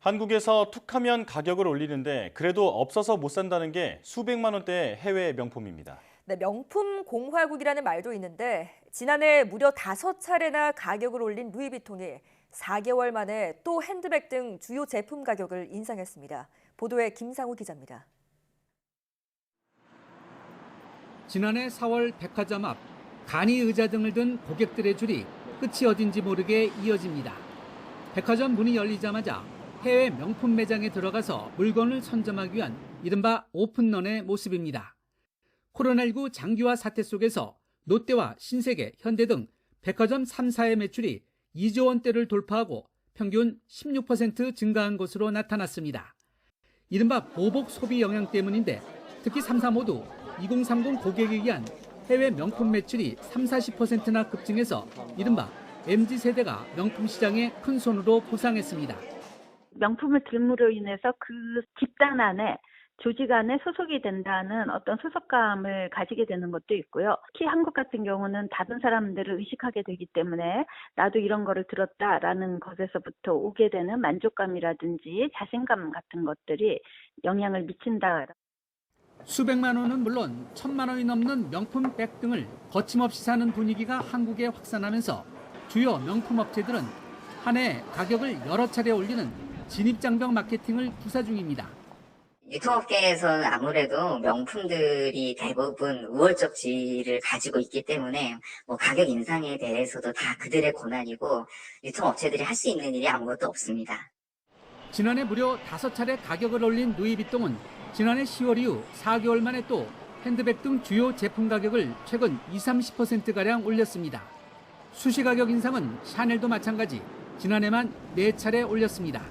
한국에서 툭하면 가격을 올리는데 그래도 없어서 못 산다는 게 수백만 원대의 해외 명품입니다. 네, 명품 공화국이라는 말도 있는데 지난해 무려 다섯 차례나 가격을 올린 루이비통이 4개월 만에 또 핸드백 등 주요 제품 가격을 인상했습니다. 보도에 김상우 기자입니다. 지난해 4월 백화점 앞 간이 의자 등을 든 고객들의 줄이 끝이 어딘지 모르게 이어집니다. 백화점 문이 열리자마자 해외 명품 매장에 들어가서 물건을 선점하기 위한 이른바 오픈런의 모습입니다. 코로나19 장기화 사태 속에서 롯데와 신세계, 현대 등 백화점 3사의 매출이 2조 원대를 돌파하고 평균 16% 증가한 것으로 나타났습니다. 이른바 보복 소비 영향 때문인데 특히 3사 모두 2030 고객에 의한 해외 명품 매출이 3, 40%나 급증해서 이른바 MZ세대가 명품 시장에 큰 손으로 부상했습니다. 명품을 들므로 인해서 그 집단 안에 조직 안에 소속이 된다는 어떤 소속감을 가지게 되는 것도 있고요. 특히 한국 같은 경우는 다른 사람들을 의식하게 되기 때문에 나도 이런 거를 들었다라는 것에서부터 오게 되는 만족감이라든지 자신감 같은 것들이 영향을 미친다. 수백만 원은 물론 천만 원이 넘는 명품 백 등을 거침없이 사는 분위기가 한국에 확산하면서 주요 명품 업체들은 한 해 가격을 여러 차례 올리는 진입장벽 마케팅을 구사 중입니다. 유통업계에서는 아무래도 명품들이 대부분 우월적 지위를 가지고 있기 때문에 뭐 가격 인상에 대해서도 다 그들의 고난이고 유통업체들이 할 수 있는 일이 아무것도 없습니다. 지난해 무려 다섯 차례 가격을 올린 누이비통은 지난해 10월 이후 4개월 만에 또 핸드백 등 주요 제품 가격을 최근 20, 30%가량 올렸습니다. 수시 가격 인상은 샤넬도 마찬가지 지난해만 4차례 올렸습니다.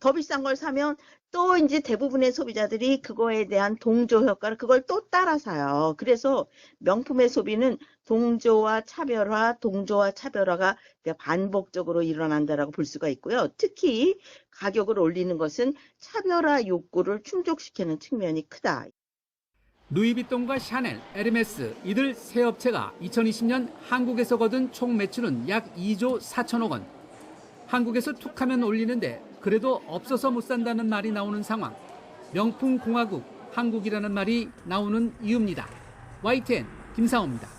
더 비싼 걸 사면 또 이제 대부분의 소비자들이 그거에 대한 동조 효과를 그걸 또 따라 사요. 그래서 명품의 소비는 동조와 차별화, 동조와 차별화가 반복적으로 일어난다라고 볼 수가 있고요. 특히 가격을 올리는 것은 차별화 욕구를 충족시키는 측면이 크다. 루이비통과 샤넬, 에르메스 이들 세 업체가 2020년 한국에서 거둔 총 매출은 약 2조 4천억 원. 한국에서 툭하면 올리는데 그래도 없어서 못 산다는 말이 나오는 상황. 명품 공화국 한국이라는 말이 나오는 이유입니다. YTN 김상호입니다.